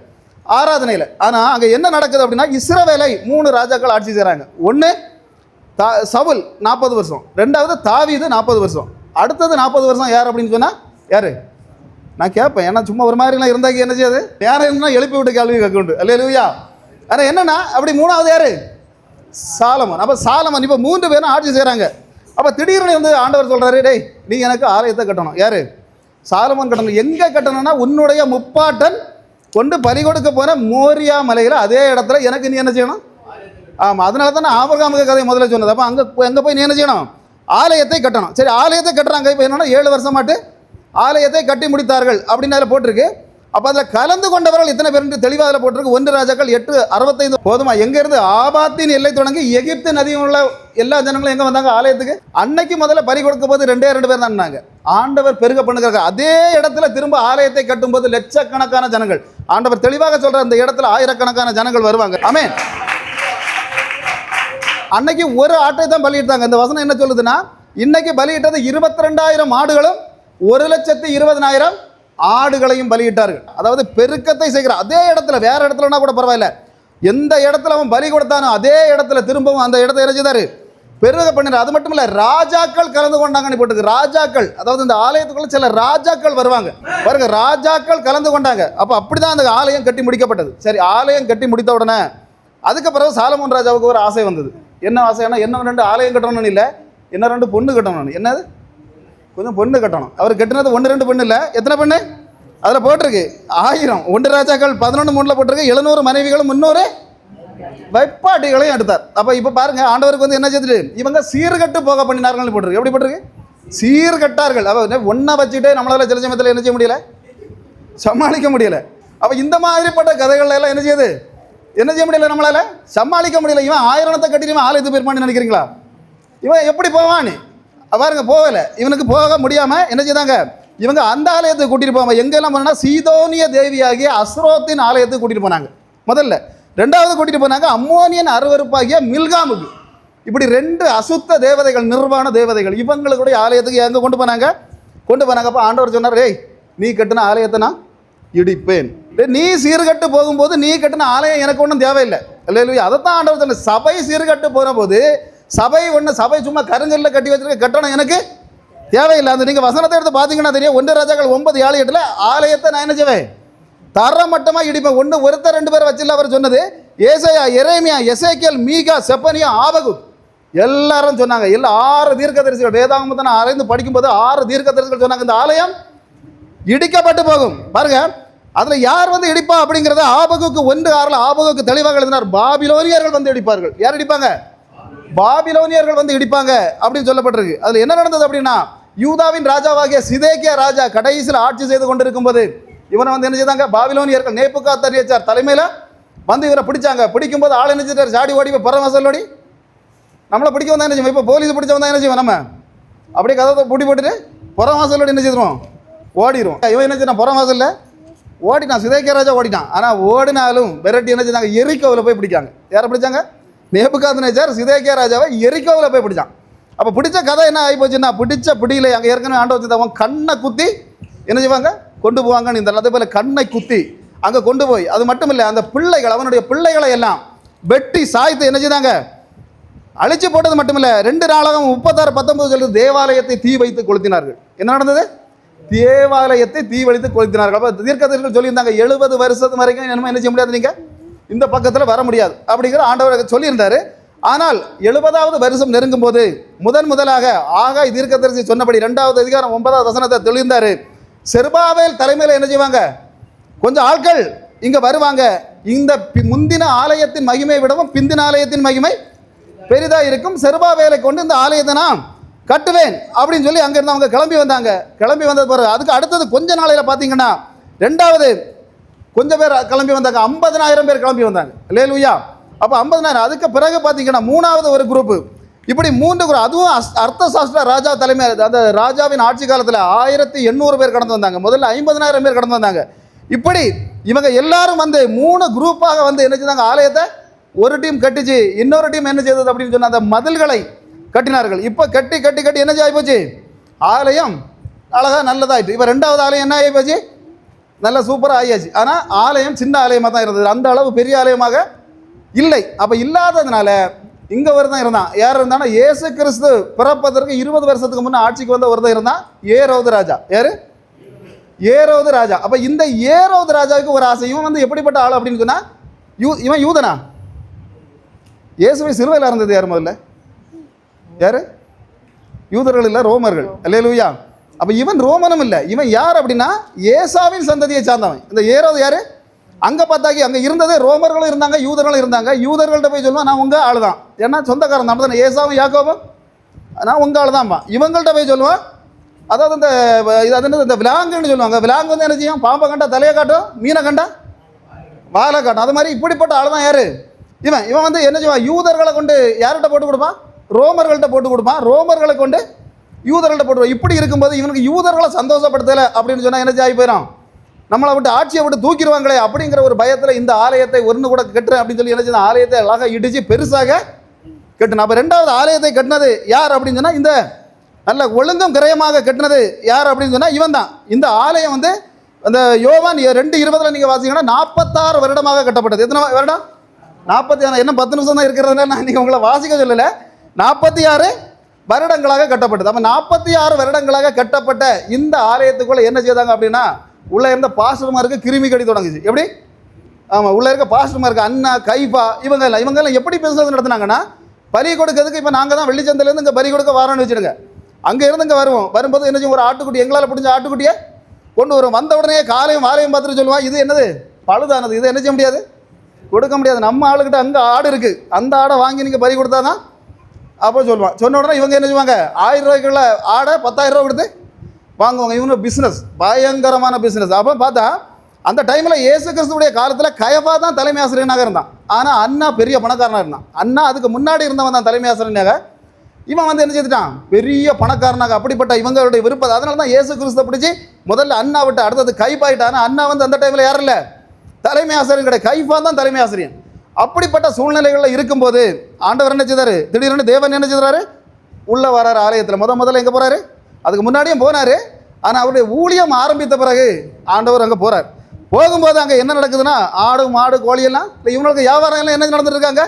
ஆராதனையில். ஆனால் அங்கே என்ன நடக்குது அப்படின்னா இஸ்ரவேலை மூணு ராஜாக்கள் ஆட்சி செய்கிறாங்க ஒன்று தா சவுல் நாற்பது வருஷம். ரெண்டாவது தாவிது நாற்பது வருஷம். அடுத்தது நாற்பது வருஷம் யார் அப்படின்னு சொன்னால் யார்? நான் கேட்பேன் ஏன்னா சும்மா ஒரு மாதிரிலாம் இருந்தாக்கி என்ன செய்யாது? யாரும் இருந்தால் எழுப்பி விட்டு கேள்வி கேட்க உண்டு. அல்லையா ஆனால் என்னென்னா அப்படி மூணாவது யார்? சாலமன். அப்போ சாலமன் இப்போ மூன்று பேரும் ஆட்சி செய்கிறாங்க அப்போ திடீர்னு வந்து ஆண்டவர் சொல்கிறாரு டேய் நீ எனக்கு ஆலயத்தை கட்டணும். யார்? சாலமன் கட்டணும். எங்கே கட்டணும்னா உன்னுடைய முப்பாட்டன் கொண்டு பறி கொடுக்க போன மோரியா மலையில் அதே இடத்துல எனக்கு நீ என்ன செய்யணும்? ஆமாம் அதனால தான் ஆபகாமுக கதை முதல்ல சொன்னது. அப்போ அங்கே எங்கே போய் நீ என்ன செய்யணும்? ஆலயத்தை கட்டணும். சரி ஆலயத்தை கட்டுறாங்க. இப்போ என்னென்னா ஏழு வருஷமாட்டு ஆலயத்தை கட்டி முடித்தார்கள் அப்படின்னு அதில் போட்டிருக்கு. அப்போ அதில் கலந்து கொண்டவர்கள் இத்தனை பேர் தெளிவாக அதில் போட்டிருக்கு. ஒன்று ராஜாக்கள் எட்டு அறுபத்தைந்து. போதுமா? எங்கேருந்து ஆபாத்தின் எல்லை தொடங்கி எகிப்து நதியும் உள்ள எல்லா ஜனங்களும் எங்கே வந்தாங்க? ஆலயத்துக்கு. அன்னைக்கு முதல்ல பறி கொடுக்கும் போது ரெண்டே ரெண்டு பேர் தான் ஆண்டவர் பெருக பண்ணுகிறாங்க அதே இடத்துல திரும்ப ஆலயத்தை கட்டும்போது லட்சக்கணக்கான ஜனங்கள். ஆண்டவர் தெளிவாக சொல்கிற அந்த இடத்துல ஆயிரக்கணக்கான ஜனங்கள் வருவாங்க. ஆமே அன்னைக்கு ஒரு ஆட்டை தான் பலியிட்டாங்க. இந்த வசனம் என்ன சொல்லுதுன்னா இன்னைக்கு பலியிட்டது இருபத்தி ரெண்டாயிரம் ஆடுகளும் ஒரு லட்சத்தி இருபதனாயிரம் ஆடுகளையும் பலியிட்டார்கள். அதாவது பெருக்கத்தை செய்கிற அதே இடத்துல வேற இடத்துலனா கூட பரவாயில்ல. எந்த இடத்துல அவன் பலி கொடுத்தானோ அதே இடத்துல திரும்பவும் அந்த இடத்தை என்ன பெருக பண்ணினார். அது மட்டும் இல்லை ராஜாக்கள் கலந்து கொண்டாங்கன்னு போட்டுருக்கு. ராஜாக்கள் அதாவது இந்த ஆலயத்துக்குள்ள சில ராஜாக்கள் வருவாங்க. பாருங்க ராஜாக்கள் கலந்து கொண்டாங்க. அப்போ அப்படிதான் அந்த ஆலயம் கட்டி முடிக்கப்பட்டது. சரி ஆலயம் கட்டி முடித்த உடனே அதுக்கு பிறகு சாலமோன் ராஜாவுக்கு ஒரு ஆசை வந்தது. என்ன ஆசைன்னா என்ன ரெண்டு ஆலயம் கட்டணும்னு இல்லை என்ன ரெண்டு பொண்ணு கட்டணும்னு. என்னது? கொஞ்சம் பொண்ணு கட்டணும். அவர் கட்டினது ஒன்று ரெண்டு பொண்ணு இல்லை. எத்தனை பொண்ணு? அதில் போட்டிருக்கு. ஆயிரம். ஒன்று ராஜாக்கள் பதினொன்று மூணில் போட்டிருக்கு. எழுநூறு மனைவிகளும் முன்னூறு வைப்பாட்டிகளையும் எடுத்தார். அப்போ இப்போ பாருங்கள் ஆண்டவருக்கு வந்து என்ன செய்துட்டு? இவங்க சீர்கட்டு போக பண்ணினார்கள் போட்டிருக்கு. எப்படி போட்டிருக்கு? சீர்கட்டார்கள். அப்போ ஒன்றை வச்சுட்டு நம்மளால் சில சமயத்தில் என்ன செய்ய முடியல? சமாளிக்க முடியல. அப்போ இந்த மாதிரிப்பட்ட கதைகள் எல்லாம் என்ன செய்யுது? என்ன செய்ய முடியல நம்மளால்? சமாளிக்க முடியல. இவன் ஆயிரத்தை கட்டி இவன் ஆலயத்து போயிருப்பான்னு நினைக்கிறீங்களா? இவன் எப்படி போவான்னு? பாருங்க போகலை. இவனுக்கு போக முடியாமல் என்ன செய்தாங்க? இவங்க அந்த ஆலயத்துக்கு கூட்டிட்டு போவாங்க எங்கெல்லாம் போனா சீதோனிய தேவியாகிய அஸ்ரோத்தின் ஆலயத்துக்கு கூட்டிட்டு போனாங்க. முதல்ல. ரெண்டாவது கூட்டிட்டு போனாங்க அம்மோனியன் அருவருப்பாகிய மில்காமுக்கு. இப்படி ரெண்டு அசுத்த தேவதைகள் நிர்வாண தேவதைகள் இவங்களுடைய ஆலயத்துக்கு எங்க கொண்டு போனாங்க? கொண்டு போனாங்க. அப்போ ஆண்டவர் சொன்னார் ஏய் நீ கட்டின ஆலயத்தை நான் இடிப்பேன். நீ சீர்கட்டு போகும்போது நீ கட்டின ஆலயம் எனக்கு ஒன்றும் தேவையில்லை. இல்லையா அதைத்தான் ஆண்டவர் சொன்ன சபை சீர்கட்டு போகிற போது சபை ஒன்று சபை சும்மா கருங்கல்ல கட்டி வச்சிருக்க கட்டணம் எனக்கு தேவையில்லை. அந்த நீங்கள் வசனத்தை எடுத்து பார்த்தீங்கன்னா தெரியும். ஒன்று ராஜாக்கள் ஒன்பது ஏழு எட்டில் ஆலயத்தை நான் என்ன செய்வேன்? மட்டுமாக இடிப்பேன். ஒன்று ஒருத்தர் ரெண்டு பேர் வச்சில்ல அவர் சொன்னது. ஏசையா எரேமியா எசேக்கியல் மீகா செப்பனியா ஆபகு எல்லாரும் சொன்னாங்க. இல்லை ஆறு தீர்க்கதரிசிகள் வேதாகமத்தை நான் அரைந்து படிக்கும்போது ஆறு தீர்க்கதரிசிகள் சொன்னாங்க. இந்த ஆலயம் இடிக்கப்பட்டு போகும். பாருங்க. அதில் யார் வந்து இடிப்பா அப்படிங்கிறத ஆபகுக்கு ஒன்று ஆறில் ஆபகுக்கு தெளிவாக எழுதினார். பாபிலோனியர்கள் வந்து இடிப்பார்கள். யார் இடிப்பாங்க? பாபிலோனியர்கள் வந்து இடிப்பாங்க அப்படின்னு சொல்லப்பட்டிருக்கு. அதில் என்ன நடந்தது அப்படின்னா யூதாவின் ராஜாவாகிய சிதேக்கியா ராஜா கடைசியில் ஆட்சி செய்து கொண்டிருக்கும் போது இவனை வந்து என்ன செய்தாங்க? பாபிலோனியர்கள் நேப்புக்கா தரியச்சார் தலைமையில் வந்து இவரை பிடிச்சாங்க. பிடிக்கும்போது ஆள் என்ன செய்தார்? சாடி ஓடி போய் பரமசல்லோடி நம்மளை பிடிக்க வந்தா என்ன செய்வோம்? இப்போ போலீஸ் பிடிச்ச வந்தா என்ன செய்வோம் நம்ம? அப்படியே கதவை பூட்டி போட்டுட்டு புற வாசலோடு என்ன செய்வோம் ஓடிடும் இவன் என்ன செய்யணும் புற வாசலில் ஓடிட்டான். சிதைக்கிய ராஜா ஓடிட்டான். ஆனால் ஓடினாலும் விரட்டி என்ன செய்தாங்க? எரிக்கோவில் போய் பிடிக்காங்க. யாரை பிடிச்சாங்க? நேபுகாத் நேச்சார் சிதைக்கிய ராஜாவை எரிக்கோவில் போய் பிடிச்சான். அப்போ பிடிச்ச கதை என்ன ஆகிப்போச்சுன்னா பிடிச்ச பிடியில் அங்கே ஏற்கனவே ஆண்டு வச்சுருந்தவங்க கண்ணை குத்தி என்ன செய்வாங்க? கொண்டு போவாங்கன்னு இந்த அதே போல் கண்ணை குத்தி அங்கே கொண்டு போய் அது மட்டும் இல்லை அந்த பிள்ளைகள் அவனுடைய பிள்ளைகளை எல்லாம் வெட்டி சாய்த்து என்ன செய்தாங்க? அழிச்சு போட்டது மட்டுமில்ல ரெண்டு நாளாகவும் முப்பத்தாறு பத்தொன்பது சொல்லி தேவாலயத்தை தீ வைத்து கொளுத்தினார்கள். என்ன நடந்தது? தேவாலயத்தை தீ வைத்து கொளுத்தினார்கள். அப்போ தீர்க்கதரிசிகள் சொல்லியிருந்தாங்க எழுபது வருஷத்து வரைக்கும் என்னமோ என்ன செய்ய முடியாது நீங்கள் இந்த பக்கத்தில் வர முடியாது அப்படிங்கிற ஆண்டவர் சொல்லியிருந்தாரு. ஆனால் எழுபதாவது வருஷம் நெருங்கும் போது முதன் முதலாக ஆகாய் தீர்க்கதரிசி சொன்னபடி ரெண்டாவது அதிகாரம் ஒன்பதாவது வசனத்தை தெளிந்தார். செருபாவேல் தலைமையில் என்ன செய்வாங்க? கொஞ்சம் ஆட்கள் இங்கே வருவாங்க. இந்த பி- முந்தின ஆலயத்தின் மகிமை விடவும் பிந்தின ஆலயத்தின் மகிமை பெரிதாக இருக்கும். செருபாவேலை கொண்டு இந்த ஆலயத்தை நான் கட்டுவேன் அப்படின்னு சொல்லி அங்கேருந்து அவங்க கிளம்பி வந்தாங்க. கிளம்பி வந்தது பிறகு அதுக்கு அடுத்தது கொஞ்ச நாளையில் பார்த்தீங்கன்னா ரெண்டாவது கொஞ்சம் பேர் கிளம்பி வந்தாங்க. ஐம்பதனாயிரம் பேர் கிளம்பி வந்தாங்க. லேலுயா அப்போ ஐம்பதனாயிரம். அதுக்கு பிறகு பார்த்தீங்கன்னா மூணாவது ஒரு குரூப்பு இப்படி மூன்று குரூப் அதுவும் அஸ்- அர்த்த சாஸ்திர ராஜா தலைமை அந்த ராஜாவின் ஆட்சி காலத்தில் ஆயிரத்தி எண்ணூறு பேர் கடந்து வந்தாங்க. முதல்ல ஐம்பதனாயிரம் பேர் கடந்து வந்தாங்க. இப்படி இவங்க எல்லாரும் வந்து மூணு குரூப்பாக வந்து என்ன செய்தாங்க ஆலயத்தை ஒரு டீம் கட்டிச்சு. இன்னொரு டீம் என்ன செய்தது அப்படின்னு சொன்ன அந்த மதில்களை கட்டினார்கள். இப்போ கட்டி கட்டி கட்டி என்ன ஆகி போச்சு? ஆலயம் அழகா நல்லதாயிட்டு. இப்போ ரெண்டாவது ஆலயம் என்ன ஆகி போச்சு? நல்ல சூப்பராக ஆகியாச்சு. ஆனால் ஆலயம் சின்ன ஆலயமாக தான் இருந்தது. அந்த அளவு பெரிய ஆலயமாக இல்லை. அப்போ இல்லாததுனால இங்கே ஒருத்தன் இருந்தான். யார் இருந்தானா ஏசு கிறிஸ்து பிறப்பதற்கு இருபது வருஷத்துக்கு முன்னே ஆட்சிக்கு வந்த ஒருத்தன் இருந்தான். ஏரோது ராஜா. யார்? ஏரோது ராஜா. அப்போ இந்த ஏரோது ராஜாவுக்கு ஒரு ஆசை. இவன் வந்து எப்படிப்பட்ட ஆள் அப்படின்னு சொன்னால் யூ இவன் யூதனா? இயேசுவை சிறுவையில் இருந்தது யார் முதல்ல? யாரு? யூதர்கள் இல்லை ரோமர்கள். அல்லேலூயா. அப்போ இவன் ரோமனும் இல்லை. இவன் யார் அப்படின்னா ஏசாவின் சந்ததியை சார்ந்தவன். இந்த ஏரோது யார்? அங்கே பார்த்தாக்கி அங்கே இருந்ததே ரோமர்களும் இருந்தாங்க யூதர்களும் இருந்தாங்க. யூதர்கள்ட்ட போய் சொல்லுவான் நான் உங்கள் ஆள் தான் ஏன்னா சொந்தக்காரன் தான். தானே ஏசாவும் யாக்கோவும் நான் உங்கள் ஆள் தான்ப்பா இவங்கள்ட்ட போய் சொல்லுவான் அதாவது இந்த இது அது என்னது? இந்த விலாங்குன்னு சொல்லுவாங்க. விலாங்கு வந்து என்ன செய்யும்? பாம்பை கண்டா தலையை காட்டும் மீனை கண்டா வாழை காட்டும். அது மாதிரி இப்படிப்பட்ட ஆள் தான் யாரு? இவன். இவன் வந்து என்ன செய்வான்? யூதர்களை கொண்டு யார்கிட்ட போட்டு கொடுப்பான்? ரோமர்கள்ட்ட போட்டு கொடுப்பான். ரோமர்களை கொண்டு யூதர்கள்ட்ட போட்டு இப்படி இருக்கும்போது இவனுக்கு யூதர்களை சந்தோஷப்படுத்தலை அப்படின்னு சொன்னால் என்ன ஆகி போயிடும் நம்மளை விட்டு ஆட்சியை விட்டு தூக்கிடுவாங்களே அப்படிங்கிற ஒரு பயத்தில் இந்த ஆலயத்தை ஒன்று கூட கட்டுறேன் அப்படின்னு சொல்லி என்ன செய்யணும்? ஆலயத்தை அழகாக இடிச்சு பெருசாக கட்டின அப்போ ரெண்டாவது ஆலயத்தை கட்டினது யார் அப்படின்னு சொன்னால் இந்த நல்ல ஒழுங்கும் கிரயமாக கட்டினது யார் அப்படின்னு சொன்னால் இவன் தான். இந்த ஆலயம் வந்து அந்த யோவான் ரெண்டு இருபதில் நீங்கள் வாசிங்கன்னா நாற்பத்தாறு வருடமாக கட்டப்பட்டது. எத்தனை வருடம்? நாற்பத்தி ஆறு. என்ன பத்து நிமிஷம் தான் இருக்கிறதுனால நான் நீங்கள் உங்களை வாசிக்க சொல்லலை. நாற்பத்தி ஆறு வருடங்களாக கட்டப்பட்டது. அப்போ நாற்பத்தி ஆறு வருடங்களாக கட்டப்பட்ட இந்த ஆலயத்துக்குள்ளே என்ன செய்தாங்க அப்படின்னா உள்ளே இருந்த பாஸ்டர்மாருக்கு கிருமி கடி தொடங்குச்சு. எப்படி? ஆமாம் உள்ளே இருக்க பாஸ்டர்மா இருக்க அண்ணா கைபா இவங்க எல்லாம் இவங்க எல்லாம் எப்படி பேசுறது நடத்துனாங்கன்னா பலி கொடுக்கறதுக்கு இப்போ நாங்கள் தான் வெள்ளிச்சந்தையிலேருந்து இங்கே பலி கொடுக்க வரோன்னு வச்சுடுங்க அங்கே இருந்து இங்கே வருவோம். வரும்போது என்ன செய்யும் ஒரு ஆட்டுக்குட்டி எங்களால் பிடிச்ச ஆட்டுக்குட்டியை கொண்டு வரும் வந்த உடனே காலையும் வாலையும் பார்த்துட்டு சொல்லுவான் இது என்னது? பழுதானது. இது என்ன செய்ய முடியாது? கொடுக்க முடியாது. நம்ம ஆளுக்கிட்ட அங்கே ஆடு இருக்குது அந்த ஆடை வாங்கி நீங்கள் பறி கொடுத்தா தான் அப்போ சொல்லுவான். சொன்ன உடனே இவங்க என்ன செய்வாங்க? ஆயிரம் ரூபாய்க்குள்ள ஆடை பத்தாயிரம் ரூபா கொடுத்து வாங்குவாங்க. இவங்க பிஸ்னஸ் பயங்கரமான பிஸ்னஸ் அப்போ பார்த்தா அந்த டைமில் ஏசு கிறிஸ்துடைய காலத்தில் கயபா தான் தலைமை ஆசிரியனாக இருந்தான். ஆனால் அண்ணா பெரிய பணக்காரனாக இருந்தான். அண்ணா அதுக்கு முன்னாடி இருந்தவன் தான் தலைமை ஆசிரியனாக. இவன் வந்து என்ன செய்துட்டான்? பெரிய பணக்காரனாக அப்படிப்பட்ட இவங்களுடைய விருப்பம் அதனால தான் ஏசு கிறிஸ்துவை பிடிச்சி முதல்ல அண்ணா விட்டு அடுத்தது கைப்பாயிட்டான் அண்ணா வந்து அந்த டைமில் யாரும் இல்லை. தலைமை ஆசிரியர் கிடையாது. கைஃபா தான் தலைமை ஆசிரியர் அப்படிப்பட்ட சூழ்நிலைகளில் இருக்கும்போது ஆண்டவர் என்ன செய்தார்? திடீர்னு தேவன் என்ன செய்தாரு? உள்ளே வராரு ஆலயத்தில். முத முதல்ல எங்கே போகிறாரு அதுக்கு முன்னாடியும் போனாரு. ஆனால் அவருடைய ஊழியம் ஆரம்பித்த பிறகு ஆண்டவர் அங்கே போகிறார் போகும்போது அங்கே என்ன நடக்குதுன்னா ஆடு மாடு கோழியெல்லாம் இல்லை இவங்களுக்கு வியாபாரம் எல்லாம் என்ன நடந்துருக்காங்க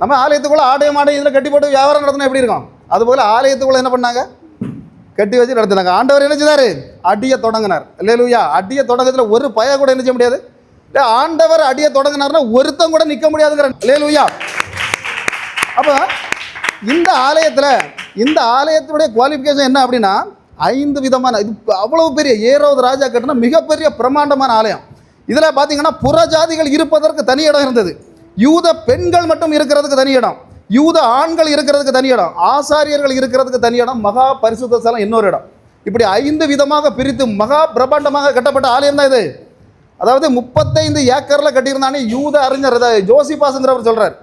நம்ம ஆலயத்துக்குள்ளே ஆடையும் மாடையும் இதில் கட்டி போட்டு வியாபாரம் நடத்தினா எப்படி இருக்கும்? அதுபோல் ஆலயத்துக்குள்ளே என்ன பண்ணாங்க? கட்டி வச்சு நடத்தினாங்க. ஆண்டவர் என்ன செய்தார்? அடியை தொடங்கினார். இல்லையா அடியை தொடங்கத்தில் ஒரு பய கூட என்ன செய்ய முடியாது? ஆண்டவர் அடியை தொடங்கினார்னா ஒருத்தம் கூட நிற்க முடியாதுங்கிற லேலுயா அப்போ இந்த ஆலயத்தில் இந்த ஆலயத்துடைய குவாலிஃபிகேஷன் என்ன அப்படின்னா ஐந்து விதமான இது அவ்வளவு பெரிய ஏறாவது ராஜா கட்டின மிகப்பெரிய பிரம்மாண்டமான ஆலயம். இதில் பார்த்தீங்கன்னா புறஜாதிகள் இருப்பதற்கு தனி இடம் இருந்தது. யூத பெண்கள் மட்டும் இருக்கிறதுக்கு தனி இடம். யூத ஆண்கள் இருக்கிறதுக்கு தனி இடம். ஆசாரியர்கள் இருக்கிறதுக்கு தனி இடம். மகா பரிசுத்த ஸ்தலம் இன்னொரு இடம். இப்படி ஐந்து விதமாக பிரித்து மகா பிரம்மாண்டமாக கட்டப்பட்ட ஆலயம் தான் இது. அதாவது முப்பத்தைந்து ஏக்கரில் கட்டியிருந்தானே யூத அறிஞர் அதை அவர் சொல்கிறார்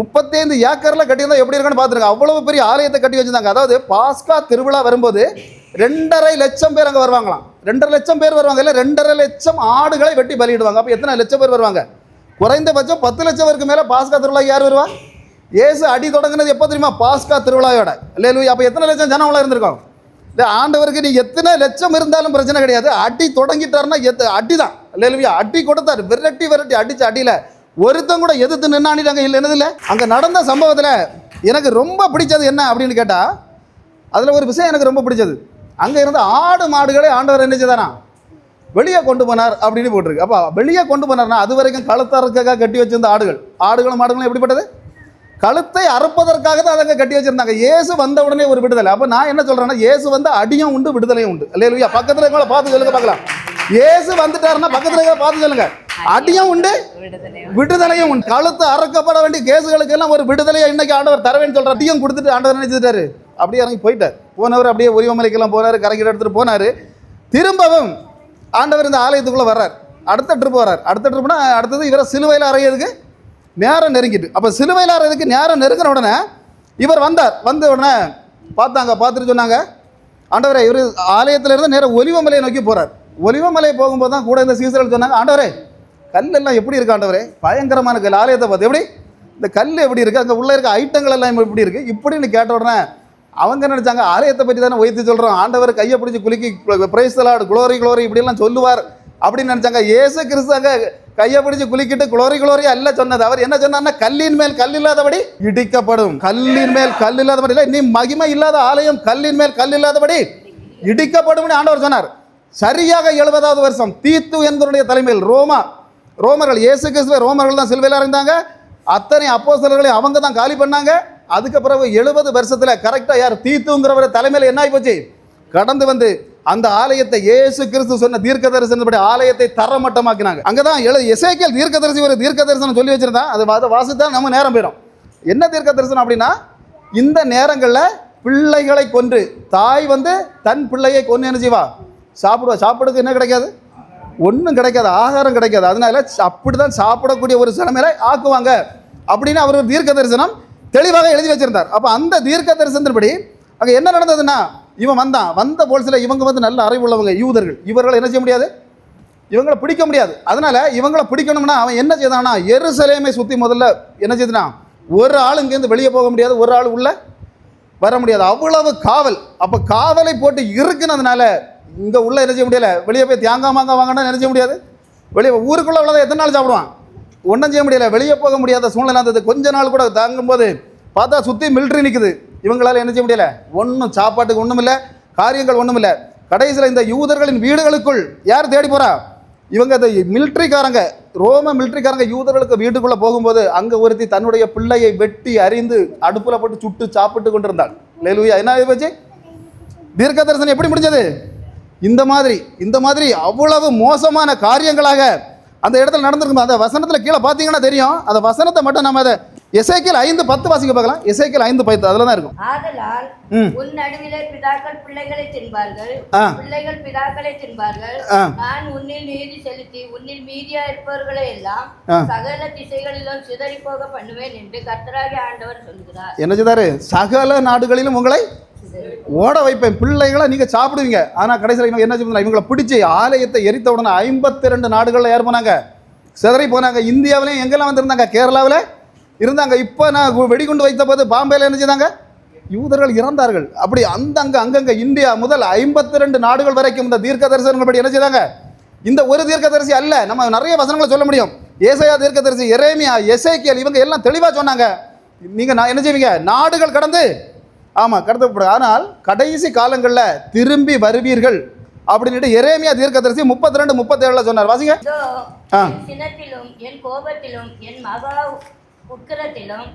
முப்பத்தைந்து ஏக்கரில் கட்டியிருந்தா எப்படி இருக்குன்னு பார்த்துருங்க அவ்வளவு பெரிய ஆலயத்தை கட்டி வச்சிருந்தாங்க. அதாவது பாஸ்கா திருவிழா வரும்போது ரெண்டரை லட்சம் பேர் அங்கே வருவாங்களாம். ரெண்டரை லட்சம் பேர் வருவாங்க. இல்லை ரெண்டரை லட்சம் ஆடுகளை வெட்டி பலியிடுவாங்க. அப்போ எத்தனை லட்சம் பேர் வருவாங்க? குறைந்தபட்சம் பத்து லட்சம் பேருக்கு மேலே பாஸ்கா திருவிழா யார் வருவா? ஏசு அடி தொடங்கினது எப்போ தெரியுமா? பாஸ்கா திருவிழாவோட. இல்லை அப்போ எத்தனை லட்சம் ஜனங்களா இருந்திருக்கோம்? இல்லை ஆண்டவருக்கு நீ எத்தனை லட்சம் இருந்தாலும் பிரச்சனை கிடையாது. அடி தொடங்கிட்டாருன்னா எத்த அடி தான் லேலுவியா அடி கொடுத்தாரு. விரட்டி விரட்டி அடிச்சு அடியில் ஒருத்தன் கூட எதிர்த்து நின்னாண்டிட்டாங்க இல்லை என்னதில்ல அங்கே நடந்த சம்பவத்தில் எனக்கு ரொம்ப பிடிச்சது என்ன அப்படின்னு கேட்டால் அதில் ஒரு விஷயம் எனக்கு ரொம்ப பிடிச்சது. அங்கே இருந்த ஆடு மாடுகளை ஆண்டவர் என்ன வெளியே கொண்டு போனார் அப்படின்னு போட்டிருக்கு. அப்போ வெளியே கொண்டு போனார்னா அது வரைக்கும் கழுத்தறுக்காக கட்டி வச்சிருந்த ஆடுகள். ஆடுகளும் மாடுகளும் எப்படிப்பட்டது? கழுத்தை அறுப்பதற்காக தான் அதங்க கட்டி வச்சிருந்தாங்க. இயேசு வந்த உடனே ஒரு விடுதலை. அப்போ நான் என்ன சொல்கிறேன்னா இயேசு வந்து அடியும் உண்டு விடுதலையும் உண்டு. இல்லையா பக்கத்தில் இருக்கவங்கள பார்த்து சொல்லுங்க பார்க்கலாம். இயேசு வந்துட்டாருன்னா பக்கத்தில் இருக்கிற பார்த்து சொல்லுங்க. அடியும் உண்டு விடுதலையும் உண்டு. கழுத்து அறுக்கப்பட வேண்டிய கேசுகளுக்கு எல்லாம் ஒரு விடுதலையை இன்னைக்கு ஆண்டவர் தரவேன்னு சொல்கிற அடியும் கொடுத்துட்டு ஆண்டவர் நினைச்சிட்டாரு அப்படியே இறங்கி போயிட்டார். போனவர் அப்படியே உரிவமலைக்கெல்லாம் போனார் கரைக்கிற எடுத்துட்டு போனார். திரும்பவும் ஆண்டவர் இந்த ஆலயத்துக்குள்ளே வர்றார். அடுத்த ட்ரிப் வர்றார். அடுத்த ட்ரிப்னா அடுத்தது இவரை சிலுவையில் அறையிறதுக்கு நேரம் நெருங்கிட்டு. அப்போ சிலுவையில் நேரம் நெருங்கின உடனே இவர் வந்தார். வந்த உடனே பார்த்தாங்க பார்த்துட்டு சொன்னாங்க ஆண்டவரே இவர் ஆலயத்திலிருந்து நேரம் ஒலிவமலையை நோக்கி போகிறார் ஒலிவமலை போகும்போது தான் கூட இந்த சீசர்கள் சொன்னாங்க ஆண்டவரே கல்லெல்லாம் எப்படி இருக்கு ஆண்டவரே? பயங்கரமான கல். ஆலயத்தை பார்த்து எப்படி? இந்த கல் எப்படி இருக்குது அங்கே உள்ளே இருக்க ஐட்டங்கள் எல்லாம் எப்படி இருக்குது இப்படின்னு கேட்ட உடனே அவங்க நினச்சாங்க ஆலயத்தை பற்றி தானே உயர்த்தி சொல்கிறோம் ஆண்டவர் கையை பிடிச்சி குலுக்கி பிரைஸ்தலாடு குளோரி குளோரி இப்படிலாம் சொல்லுவார். அப்படின்னு நினச்சாங்க. ஏசு கிறிஸ்தாங்க கையை பிடிச்சு குளிக்கிட்டு குளோரி குளோரி அல்ல சொன்னது. அவர் என்ன சொன்னார்னா கல்லின் மேல் கல் இல்லாதபடி இடிக்கப்படும். கல்லின் மேல் கல் இல்லாதபடி இல்லை நீ மகிமை இல்லாத ஆலயம் கல்லின் மேல் கல் இல்லாதபடி இடிக்கப்படும் ஆண்டவர் சொன்னார். சரியாக எழுபதாவது வருஷம் தீத்து என்கிறனுடைய தலைமையில் ரோமா ரோமர்கள் இயேசு கிறிஸ்துவ ரோமர்கள் தான் சிலுவையில் இருந்தாங்க அத்தனை அப்போஸ்தலர்களையும் அவங்க தான் காலி பண்ணாங்க. அதுக்கு பிறகு எழுபது வருஷத்தில் கரெக்டாக யார் தீத்துங்கிறவர் தலைமையில் என்ன ஆகி போச்சு? கடந்து வந்து அந்த ஆலயத்தை இயேசு கிறிஸ்து சொன்ன தீர்க்க தரிசனப்படி ஆலயத்தை தரமட்டமாக்கினாங்க. அங்கே தான் எழு இசைக்கல் தீர்க்க தரிசி ஒரு தீர்க்க தரிசனம் சொல்லி வச்சிருந்தான். அது அதை வாசித்தா நம்ம நேரம் போயிடும் என்ன தீர்க்க தரிசனம் அப்படின்னா இந்த நேரங்களில் பிள்ளைகளை கொன்று தாய் வந்து தன் பிள்ளையை கொன்று என்ன செய்வா? சாப்பிடுவா. சாப்பிடுறதுக்கு என்ன கிடைக்காது? ஒன்றும் கிடைக்காது. ஆகாரம் கிடைக்காது. அதனால அப்படி தான் சாப்பிடக்கூடிய ஒரு சிலமையில ஆக்குவாங்க. அப்படின்னு அவர் ஒரு தீர்க்க தரிசனம் தெளிவாக எழுதி வச்சிருந்தார். அப்போ அந்த தீர்க்க தரிசனத்தின்படி அங்கே என்ன நடந்ததுன்னா இவன் வந்தான். வந்த போலீஸில் இவங்க வந்து நல்ல அறிவுள்ளவங்க யூதர்கள். இவர்களை என்ன செய்ய முடியாது? இவங்களை பிடிக்க முடியாது. அதனால இவங்களை பிடிக்கணும்னா அவன் என்ன செய்தானா எருசலேமை சுற்றி முதல்ல என்ன செய்தான் ஒரு ஆள் இங்கேருந்து வெளியே போக முடியாது ஒரு ஆள் உள்ள வர முடியாது. அவ்வளவு காவல். அப்போ காவலை போட்டு இருக்குனதுனால இங்கே உள்ள என்ன செய்ய முடியல? வெளியே போய் தேங்காய் மாங்காய் வாங்கினா என்ன செய்ய முடியாது? வெளியே ஊருக்குள்ளே உள்ளதை எத்தனை நாள் சாப்பிடுவான்? ஒன்றும் செய்ய முடியல. வெளியே போக முடியாத சூழ்நிலை இருந்தது கொஞ்ச நாள் கூட தாங்கும்போது பார்த்தா சுற்றி மிலிட்ரி நிற்குது இவங்களால் என்ன செய்ய முடியல? ஒன்றும் சாப்பாட்டுக்கு ஒன்றும் இல்லை காரியங்கள் ஒன்றும் இல்லை. கடைசியில் இந்த யூதர்களின் வீடுகளுக்குள் யார் தேடி போறா? இவங்க இந்த மிலிட்ரிக்காரங்க ரோம மிலிட்ரிக்காரங்க யூதர்களுக்கு வீட்டுக்குள்ளே போகும்போது அங்கே ஒருத்தி தன்னுடைய பிள்ளையை வெட்டி அறிந்து அடுப்பில் போட்டு சுட்டு சாப்பிட்டு கொண்டிருந்தாள். லேலுயா என்ன ஆகி போச்சு? தீர்க்க தரிசனம் எப்படி முடிஞ்சது? இந்த மாதிரி இந்த மாதிரி அவ்வளவு மோசமான காரியங்களாக அந்த இடத்துல நடந்திருக்கும்? அந்த வசனத்தில் கீழே பார்த்தீங்கன்னா தெரியும். அந்த வசனத்தை மட்டும் நம்ம அதை எசைக்கில் ஐந்து பத்து வாசிக்க பார்க்கலாம். எசைக்கில் ஐந்து பத்து அதில் தான் இருக்கும். ஆதலால். உன் நடுவிலே பிதாக்கள் பிள்ளைகளை தின்பார்கள். பிள்ளைகள் பிதாக்களை தின்பார்கள். நான் உன்னில் நீதி செலுத்தி உன்னில் மீதியா இருப்பவர்களை எல்லாம். சகல திசைகளிலும் சிதறி போக பண்ணுவேன் என்று கர்த்தராகிய ஆண்டவர் சொல்கிறார் என்ன செய்தாரு? சகல நாடுகளிலும் உங்களை ஓட வைப்பேன். பிள்ளைகளை நீங்கள் சாப்பிடுவீங்க. ஆனால் கடைசியில் இவங்க என்ன செய்வாங்க இவங்களை பிடிச்சி ஆலயத்தை எரித்த உடனே ஐம்பத்தி ரெண்டு நாடுகளில் யார் போனாங்க? சிதறி போனாங்க. இந்தியாவிலையும் எங்கெல்லாம் வந்திருந்தாங்க? கேரளாவில்? இருந்தாங்க. இப்போ நான் வெடிகுண்டு வைத்த போது பாம்பேல என்ன செய்தாங்க? யூதர்கள் இறந்தார்கள். அப்படி அந்த அங்க அங்கங்க இந்தியா முதல் ஐம்பத்தி ரெண்டு நாடுகள் வரைக்கும் இந்த தீர்க்க தரிசனங்கள் படி என்ன செய்தாங்க? இந்த ஒரு தீர்க்கதரிசி அல்ல. நம்ம நிறைய வசனங்களை சொல்ல முடியும். ஏசையா தீர்க்கதரிசி எரேமியா எசேக்கியல் இவங்க எல்லாம் தெளிவாக சொன்னாங்க. நீங்க நான் என்ன செய்வீங்க? நாடுகள் கடந்து. ஆமா கடத்தப்படும் ஆனால் கடைசி காலங்களில் திரும்பி வருவீர்கள். அப்படின்ட்டு எரேமியா தீர்க்கதரிசி முப்பத்தி ரெண்டு முப்பத்தேழுல சொன்னார். வாசிங்க. ஆ. உக்கிரத்திலும்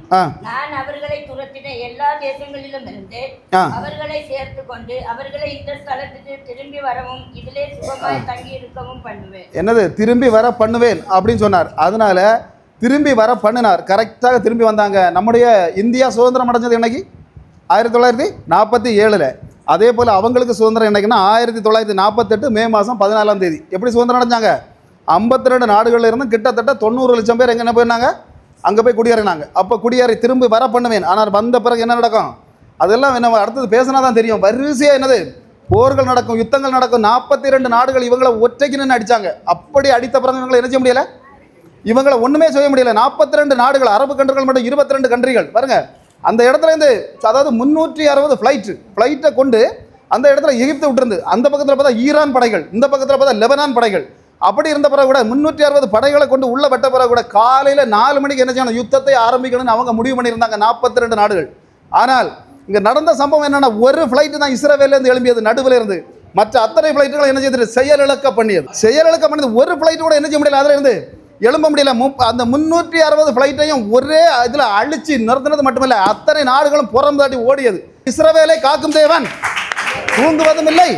நான் அவர்களை துரத்தின எல்லா தேசங்களிலும் இருந்து ஆ. அவர்களை சேர்த்து கொண்டு அவர்களை இந்த ஸ்தலத்துக்கு திரும்பி வரவும் இதிலே சுகமாய் தங்கி இருக்கவும் பண்ணுவேன். என்னது? திரும்பி வர பண்ணுவேன் அப்படின்னு சொன்னார். அதனால திரும்பி வர பண்ணினார். கரெக்டாக திரும்பி வந்தாங்க. நம்முடைய இந்தியா சுதந்திரம் அடைஞ்சது என்னைக்கு? ஆயிரத்தி தொள்ளாயிரத்தி நாற்பத்தி ஏழில். அதே போல் அவங்களுக்கு சுதந்திரம் என்னைக்குன்னா ஆயிரத்தி தொள்ளாயிரத்தி நாற்பத்தெட்டு மே மாதம் பதினாலாம் தேதி. எப்படி சுதந்திரம் அடைஞ்சாங்க? ஐம்பத்தி ரெண்டு நாடுகளில் இருந்து கிட்டத்தட்ட தொண்ணூறு லட்சம் பேர் எங்கே என்ன போயிருந்தாங்க? அங்கே போய் குடியேறினாங்க அப்போ குடியேறி திரும்பி வர பண்ணுவேன். ஆனால் வந்த பிறகு என்ன நடக்கும்? அதெல்லாம் நம்ம அடுத்தது பேசினா தான் தெரியும். வரிசையாக என்னது? போர்கள் நடக்கும் யுத்தங்கள் நடக்கும். நாற்பத்தி ரெண்டு நாடுகள் இவங்களை ஒற்றைக்கு நின்று அடிச்சாங்க. அப்படி அடித்த பிறகு இவங்களை என்ன செய்ய முடியலை? இவங்களை ஒன்றுமே செய்ய முடியல. நாற்பத்தி ரெண்டு நாடுகள் அரபு கண்ட்ரிகள் மட்டும் இருபத்தி ரெண்டு கண்ட்ரிகள் பாருங்க. அந்த இடத்துல இருந்து அதாவது முந்நூற்றி அறுபது ஃப்ளைட்டு ஃப்ளைட்டை கொண்டு அந்த இடத்துல எகிப்து விட்டுருந்து. அந்த பக்கத்தில் பார்த்தா ஈரான் படைகள் இந்த பக்கத்தில் பார்த்தா லெபனான் படைகள். அப்படி இருந்த பிறகு கூட முன்னூற்றி அறுபது படைகளை கொண்டு உள்ள வெட்ட பிறகு கூட காலையில் நாலு மணிக்கு என்ன செய்யணும்? யுத்தத்தை ஆரம்பிக்கணும்னு அவங்க முடிவு பண்ணியிருந்தாங்க. நாற்பத்தி ரெண்டு நாடுகள். ஆனால் இங்கே நடந்த சம்பவம் என்னன்னா ஒரு ஃப்ளைட்டு தான் இஸ்ரேவேலேருந்து எழும்பியது நடுவில் இருந்து. மற்ற அத்தனை ஃப்ளைட்டுகளை என்ன செய்தது? செயலிழக்க பண்ணியது. செயலிழக்க பண்ணியது. ஒரு ஃப்ளைட்டு கூட என்ன செய்ய முடியல? அதில் இருந்து எழும்ப முடியல. முப் அந்த முன்னூற்றி அறுபது ஃப்ளைட்டையும் ஒரே இதில் அழிச்சு நிறுத்தினது மட்டுமில்லை அத்தனை நாடுகளும் புறம் தாட்டி ஓடியது. இஸ்ரவேலை காக்கும் தேவன் தூங்குவதும் இல்லை.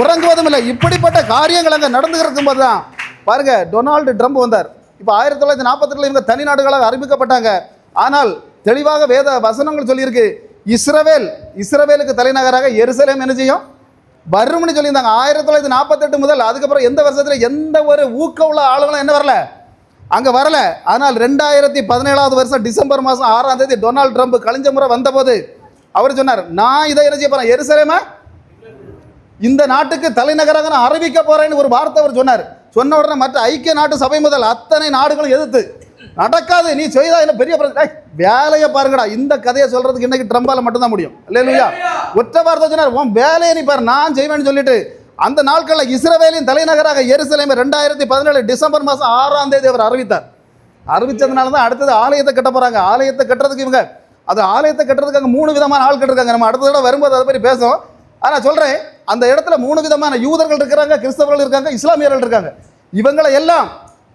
உறங்குவதும் இல்லை. இப்படிப்பட்ட காரியங்கள் அங்கே நடந்து போது தான் பாருங்க டொனால்டு ட்ரம்ப் வந்தார். இப்போ ஆயிரத்தி தொள்ளாயிரத்தி நாற்பத்தெட்டில் இவங்க தனி நாடுகளாக அறிவிக்கப்பட்டாங்க. ஆனால் தெளிவாக வேத வசனங்கள் சொல்லியிருக்கு. இஸ்ரவேல் இஸ்ரவேலுக்கு தலைநகராக எருசலேம் என்ன செய்யும்? வரும்னு சொல்லியிருந்தாங்க. ஆயிரத்தி தொள்ளாயிரத்தி நாற்பத்தெட்டு முதல் அதுக்கப்புறம் எந்த வருஷத்தில் எந்த ஒரு ஊக்க உள்ள ஆளுங்களும் என்ன வரல? அங்கே வரல. ஆனால் ரெண்டாயிரத்தி பதினேழாவது வருஷம் டிசம்பர் மாதம் ஆறாம் தேதி டொனால்ட் ட்ரம்ப் கழிஞ்ச முறை வந்தபோது அவர் சொன்னார் நான் இதை என்ன செய்ய போகிறேன் எருசலேமை? இந்த நாட்டுக்கு தலைநகராக நான் அறிவிக்க போகிறேன்னு ஒரு வார்த்தை அவர் சொன்னார். சொன்ன உடனே மற்ற ஐக்கிய நாட்டு சபை முதல் அத்தனை நாடுகளும் எதிர்த்து நடக்காது நீ செய்தா என்ன பெரிய பிரச்சனை? வேலையை பாருங்கடா. இந்த கதையை சொல்றதுக்கு இன்னைக்கு ட்ரம்பால மட்டும்தான் முடியும். இல்லையா ஒற்றை வார்த்தை சொன்னார் உன் வேலையை நீ பாரு நான் செய்வேன்னு சொல்லிட்டு. அந்த நாட்களில் இஸ்ரவேலின் தலைநகராக எருசலேமை ரெண்டாயிரத்தி பதினேழு டிசம்பர் மாதம் ஆறாம் தேதி அவர் அறிவித்தார். அறிவித்ததுனால தான் அடுத்தது ஆலயத்தை கட்ட போகிறாங்க ஆலயத்தை கட்டுறதுக்கு இவங்க அது ஆலயத்தை கட்டுறதுக்கு அங்கே மூணு விதமான ஆள் கட்டிருக்காங்க நம்ம அடுத்த தடவை வரும்போது அதை பற்றி பேசுவோம். ஆனால் சொல்கிறேன் அந்த இடத்துல மூணு விதமான யூதர்கள் இருக்கிறாங்க கிறிஸ்தவர்கள் இருக்காங்க இஸ்லாமியர்கள் இருக்காங்க. இவங்களை எல்லாம்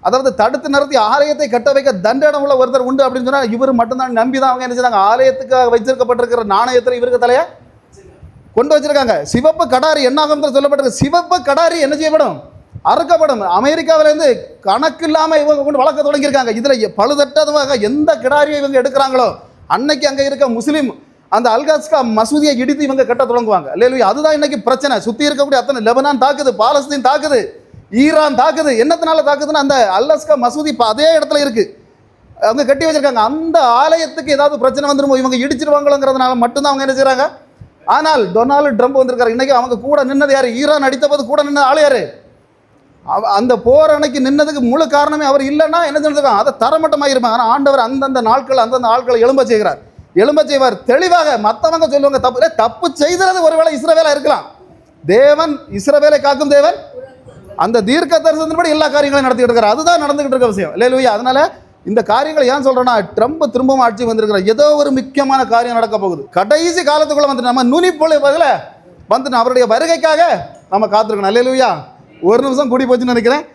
அதாவது தடுத்து நிறுத்தி ஆலயத்தை கட்ட வைக்க தண்டனம் உள்ள ஒருத்தர் உண்டு அப்படின்னு சொன்னால் இவர் மட்டும்தான் நம்பி தான் அவங்க என்ன செய்றாங்க? ஆலயத்துக்காக வச்சிருக்கப்பட்டிருக்கிற நாணயத்தில் இவருக்கு தலையா? கொண்டு வச்சிருக்காங்க. சிவப்பு கடாரி என்னாகும் சொல்லப்பட்டிருக்கு. சிவப்பு கடாரி என்ன செய்யப்படும்? அறுக்கப்படும். அமெரிக்காவிலேருந்து கணக்கு இல்லாமல் இவங்க கொண்டு வளர்க்க தொடங்கியிருக்காங்க. இதில் பழுதட்டதுவாக எந்த கிடாரியை இவங்க எடுக்கிறாங்களோ அன்னைக்கு அங்கே இருக்க முஸ்லீம் அந்த அல்காஸ்கா மசூதியை இடித்து இவங்க கட்ட தொடங்குவாங்க. இல்லை அதுதான் இன்னைக்கு பிரச்சனை. சுற்றி இருக்கக்கூடிய அத்தனை லெபனான் தாக்குது பாலஸ்தீன் தாக்குது ஈரான் தாக்குது. என்னத்தினால தாக்குதுன்னா அந்த அல்லஸ்கா மசூதி இப்போ அதே இடத்துல இருக்கு. அவங்க கட்டி வச்சிருக்காங்க. அந்த ஆலயத்துக்கு ஏதாவது பிரச்சனை வந்துருமோ இவங்க இடிச்சிருவாங்களோங்கிறதுனால மட்டும்தான் அவங்க என்ன செய்கிறாங்க ஆனால் டொனால்டு ட்ரம்ப் வந்திருக்காரு. இன்னைக்கு அவங்க கூட நின்னது யார்? ஈரான் அடித்த போது கூட நின்ன ஆள் அவ- அந்த போர் அன்னைக்கு நின்னதுக்கு முழு காரணமே அவர் இல்லைன்னா என்ன செஞ்சிருக்காங்க? அதை தரமட்டமாக இருப்பாங்க ஆனால் ஆண்டவர் அந்தந்த நாட்கள் அந்தந்த ஆட்களை எழும்ப செய்கிறார். எழும்ப செய்வார் தெளிவாக மற்றவங்க சொல்லுவாங்க தப்பு ஏய், தப்பு செய்தது ஒருவேளை இஸ்ரவேலா இருக்கலாம். தேவன் இஸ்ரவேலை காக்கும் தேவன். அந்த தீர்க்க தரிசனத்தின்படி எல்லா காரியங்களையும் நடத்திட்டு இருக்கிறார் அதுதான் நடந்துகிட்டு இருக்க விஷயம். இல்லையா அதனால இந்த காரியங்களை ஏன் சொல்கிறேன்னா ட்ரம்ப் திரும்பவும் ஆட்சி வந்திருக்கிற ஏதோ ஒரு முக்கியமான காரியம் நடக்க போகுது. கடைசி காலத்துக்குள்ளே வந்து நம்ம நுனி போல பதில வந்து அவருடைய வருகைக்காக நம்ம காத்திருக்கணும். இல்லையா ஒரு நிமிஷம் கூடி போச்சுன்னு நினைக்கிறேன்.